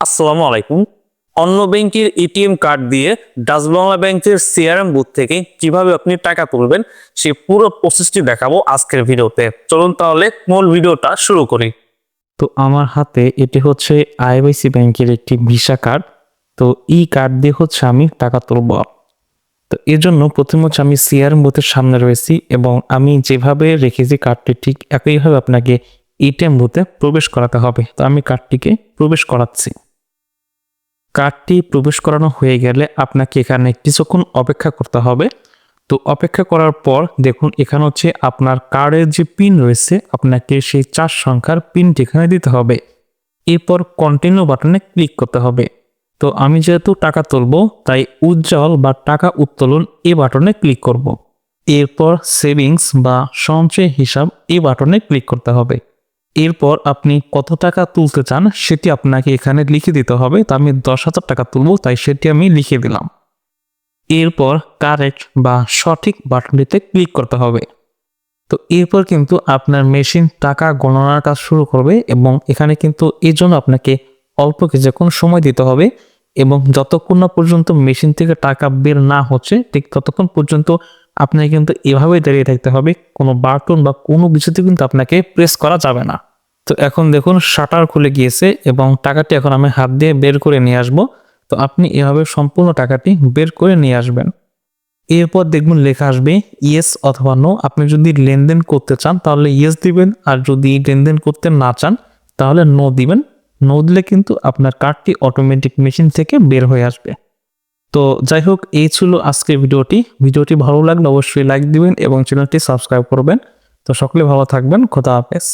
আসসালামু আলাইকুম। অন্য ব্যাংকের এটিএম কার্ড দিয়ে ডাচ বাংলা ব্যাংকের সিআরএম বুথ থেকে কীভাবে আপনি টাকা তুলবেন, সেই পুরো প্রসেসটি দেখাবো আজকের ভিডিওতে। চলুন তাহলে মূল ভিডিওটা শুরু করি। তো আমার হাতে এটি হচ্ছে আইআইসি ব্যাংকের একটি ভিসা কার্ড। তো এই কার্ড দিয়ে হচ্ছে আমি টাকা তুলব। তো এর জন্য প্রথমে হচ্ছে আমি সিআরএম বুথের সামনে রয়েছি এবং আমি যেভাবে রেখেছি কার্ডটি, ঠিক একইভাবে আপনাকে এটিএম বুথে প্রবেশ করাতে হবে। তো আমি কার্ডটিকে প্রবেশ করাচ্ছি। কার্ডটি প্রবেশ করানো হয়ে গেলে আপনাকে এখানে কিছুক্ষণ অপেক্ষা করতে হবে। তো অপেক্ষা করার পর দেখুন, এখানে হচ্ছে আপনার কার্ডের যে পিন রয়েছে, আপনাকে সেই চার সংখ্যার পিনটি এখানে দিতে হবে। এরপর কন্টিনিউ বাটনে ক্লিক করতে হবে। তো আমি যেহেতু টাকা তুলবো, তাই উজ্জ্বল বা টাকা উত্তোলন এ বাটনে ক্লিক করব। এরপর সেভিংস বা সঞ্চয় হিসাব এই বাটনে ক্লিক করতে হবে। এরপর আপনি কত টাকা তুলতে চান সেটি আপনাকে এখানে লিখে দিতে হবে। তো আমি দশ হাজার টাকা তুলবো, তাই সেটি আমি লিখে দিলাম। এরপর কারেক্ট বা সঠিক বাটনটিতে ক্লিক করতে হবে। তো এরপর কিন্তু আপনার মেশিন টাকা গণনার কাজ শুরু করবে এবং এখানে কিন্তু এই জন্য আপনাকে অল্প কিছুক্ষণ সময় দিতে হবে এবং যতক্ষণ না পর্যন্ত মেশিন থেকে টাকা বের না হচ্ছে, ঠিক ততক্ষণ পর্যন্ত আপনাকে কিন্তু এভাবেই দাঁড়িয়ে থাকতে হবে, কোনো বাটন বা কোনো কিছুতে কিন্তু আপনাকে প্রেস করা যাবে না। তো এখন দেখুন শাটার খুলে গিয়েছে এবং টাকাটি এখন আমি হাত দিয়ে বের করে নিয়ে আসব। তো আপনি এভাবে সম্পূর্ণ টাকাটি বের করে নিয়ে আসবেন। এরপর দেখবেন লেখা আসবে ইয়েস অথবা নো আপনি যদি লেনদেন করতে চান, তাহলে ইয়েস দিবেন। আর যদি লেনদেন করতে না চান, তাহলে নো দিবেন। নো দিলে কিন্তু আপনার কার্ডটি অটোমেটিক মেশিন থেকে বের হয়ে আসবে। তো যাই হোক, এই ছিল আজকের ভিডিওটি। ভিডিওটি ভালো লাগলে অবশ্যই লাইক দিবেন এবং চ্যানেলটি সাবস্ক্রাইব করবেন। তো সকলে ভালো থাকবেন। খোদা হাফেজ।